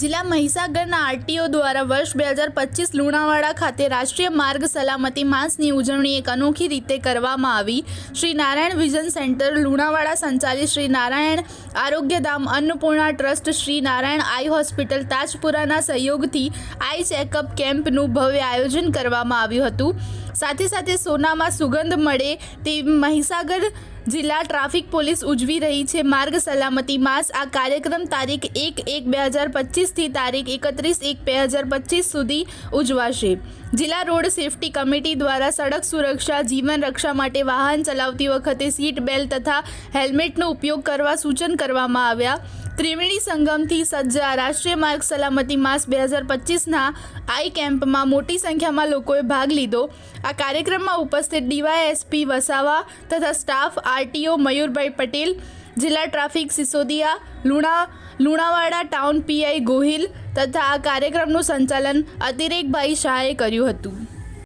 જિલ્લા મહીસાગરના આરટીઓ દ્વારા વર્ષ બે હજાર પચીસ લુણાવાડા ખાતે રાષ્ટ્રીય માર્ગ સલામતી માસની ઉજવણી એક અનોખી રીતે કરવામાં આવી. શ્રી નારાયણ વિઝન સેન્ટર લુણાવાડા સંચાલિત Shri Narayan Arogyadham Annapurna trust Shri Narayan eye hospital તાજપુરાના સહયોગથી આઈ ચેકઅપ કેમ્પનું ભવ્ય આયોજન કરવામાં આવ્યું હતું. સાથે સાથે સોનામાં સુગંધ મળે તે મહીસાગર જિલ્લા ટ્રાફિક પોલીસ ઉજવી રહી છે માર્ગ સલામતી માસ. આ કાર્યક્રમ તારીખ એક એક બે હજાર પચીસથી તારીખ એકત્રીસ એક બે હજાર પચીસ સુધી ઉજવાશે. જિલ્લા રોડ સેફટી કમિટી દ્વારા સડક સુરક્ષા, જીવન રક્ષા માટે વાહન ચલાવતી વખતે સીટ બેલ્ટ તથા હેલ્મેટનો ઉપયોગ કરવા સૂચન કરવામાં આવ્યા. ત્રિવેણી સંગમથી સજ્જ રાષ્ટ્રીય માર્ગ સલામતી માસ બે હજાર પચીસના આઈ કેમ્પમાં મોટી સંખ્યામાં લોકોએ ભાગ લીધો. આ કાર્યક્રમમાં ઉપસ્થિત ડીવાયએસપી વસાવા તથા સ્ટાફ આરટીઓ મયુરભાઈ પટેલ, જિલ્લા traffic Sisodiya, Luna, Lunawada town PI Gohil તથા આ કાર્યક્રમનું સંચાલન અતિરેકભાઈ શાહે કર્યું હતું.